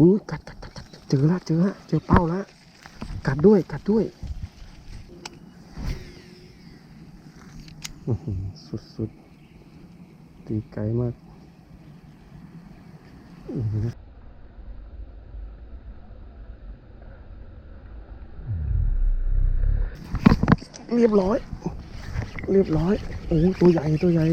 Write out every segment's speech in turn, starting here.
อุ้ยกัดกัดกัดกัดเจอละเจอละเจอเป้าละกัดด้วยกัดด้วยอื้อหือสุดตีไกลมากเรียบร้อย เรียบร้อย โอ้ตัวใหญ่ตัวใหญ่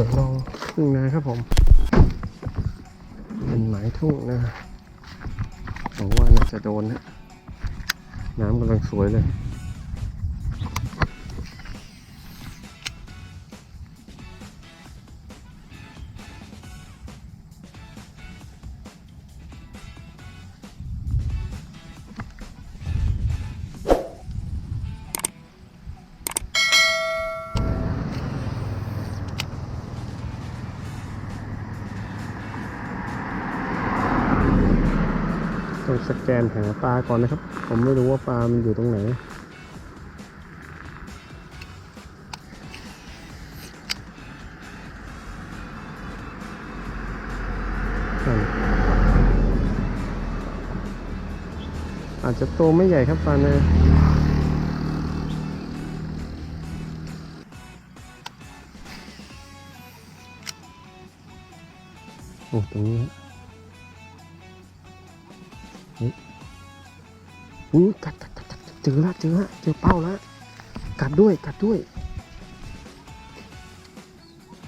ดี๋ยวลองทุ่งนาครับผม เป็นหมายทุ่งนะผมว่าน่าจะโดนนะ น้ำกำลังสวยเลย สแกนหาปลาก่อนนะครับ ผมไม่รู้ว่าปลามันอยู่ตรงไหน อาจจะโตไม่ใหญ่ครับปลาเนะโอ้ตรงนี้ อุ้กัดกัดกัดเจอละเจอละเจอเป้าละกัดด้วยกัดด้วย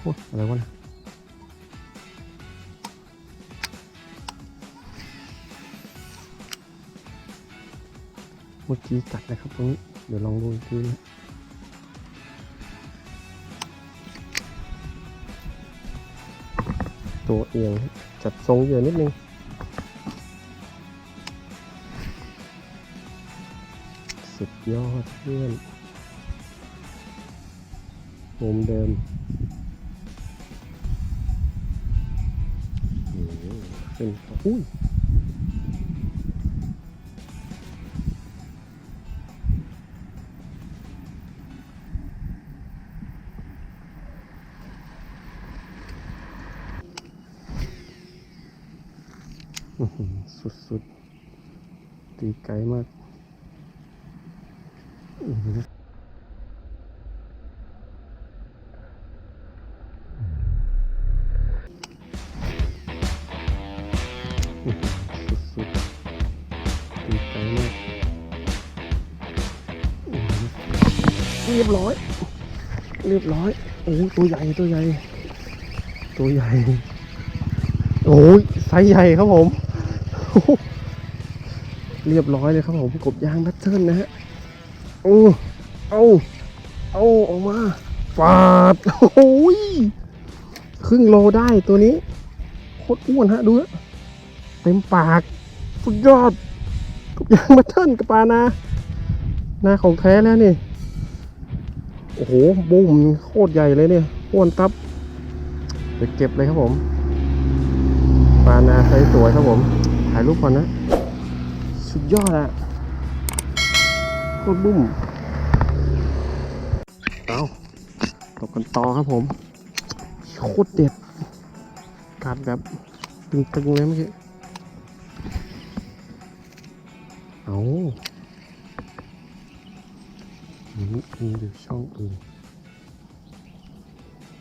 โอ้อะไรวะเนะเมื่อกี้กัดนะครับตรงนี้เดี๋ยวลองดูอีกทีนะตัวเอียงจัดทรงเยื่อนิดนึง สุดยอดเพื่อนมุมเดิมโอ้โหขึ้นอุ้ยสุดๆ ตีไกลมาก สุดๆตีไกลมากเรียบร้อย เรียบร้อย โอ้ตัวใหญ่ตัวใหญ่ ตัวใหญ่ โอ้ยไซส์ใหญ่ครับผม เรียบร้อยเลยครับผม กบยางแพทเทิร์นนะฮะ โอ้เอาเอาออกมาฟาดโอ้ยครึ่งโลได้ตัวนี้โคตรอ้วนฮะดูเต็มปาก สุดยอดกบยางมาเทิร์นกับปานานาของแท้แล้วนี่ โอ้โหบุ้มโคตรใหญ่เลยเนี่ยอ้วนตับเดี๋ยวเก็บเลยครับผมปานาไซส์สวยครับผม ถ่ายรูปก่อนนะ สุดยอดอะ โคตรบุ้มเอาตกกันต่อครับผม โคตรเด็ดกัดแบบตึงๆเลยเมื่อกี้เอามีมีอยู่ช่องอื่น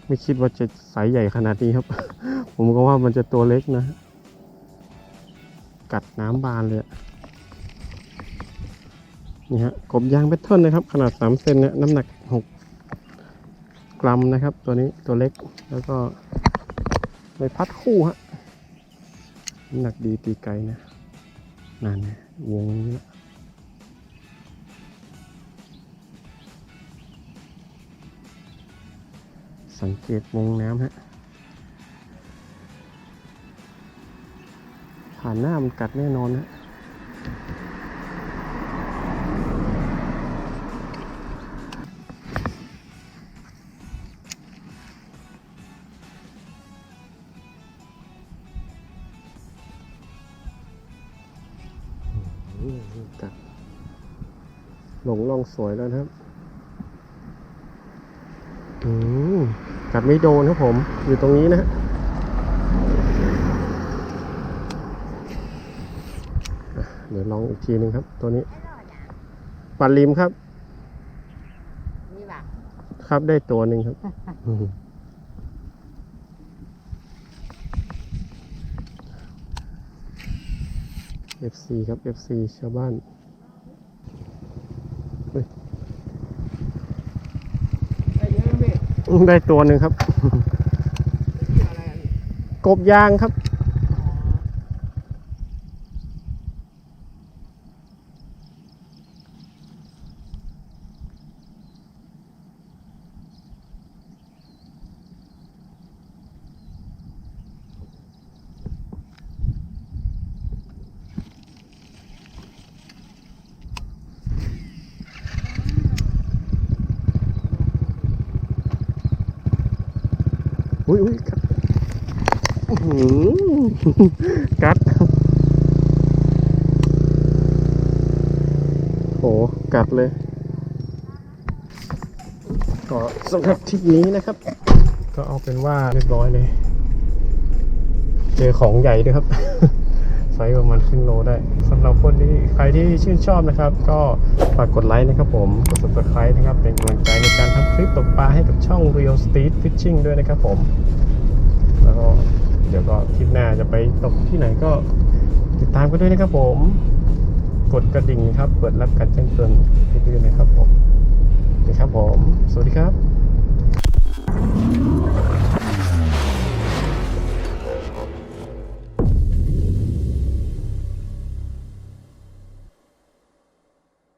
ไม่คิดว่าจะสายใหญ่ขนาดนี้ครับ ผมก็ว่ามันจะตัวเล็กนะ กัดน้ำบานเลยอะ นี่ฮะกบยางแพทเทิร์นะครับ ขนาด 3 เซนเนี่ยน้ำหนัก 6 กรัมนะครับ ตัวนี้ตัวเล็กแล้วก็ใบพัดคู่ฮะน้ำหนักดีตีไกลนะนั่นนะวงนี้ละสังเกตวงน้ำฮะผ่านหน้ามันกัดแน่นอนฮะ มกัดหลงลองสวยแล้วนะครับอืมกัดไม่โดนครับผม อยู่ตรงนี้นะฮะอะเดี๋ยวลองอีกทีหนึ่งครับ ตัวนี้ปัดริมครับ นี่ว่ะครับได้ตัวหนึ่งครับ อืม FC ครับ FC ชาวบ้านไอ้เรื่องนี้อืมได้ตัวหนึ่งครับอะไรอะกบยางครับ อุ้ยอุ้ยกัดอื้อหือกัดโหกัดเลย ก็สำหรับทริปนี้นะครับ ก็เอาเป็นว่าเรียบร้อยเลย เจอของใหญ่ด้วยครับ ซส์ประมาณครึ่งโลได้สำหรับคนที่ใครที่ชื่นชอบนะครับ ก็ฝากกดไลค์นะครับผมกด subscribe นะครับ เป็นกำลังใจในการทำคลิปตกปลาให้กับช่อง Real Street Fishing ด้วยนะครับผม แล้วก็เดี๋ยวก็คลิปหน้าจะไปตกที่ไหนก็ติดตามกันด้วยนะครับผม กดกระดิ่งครับ เปิดรับการแจ้งเตือนให้ด้วยนะครับผม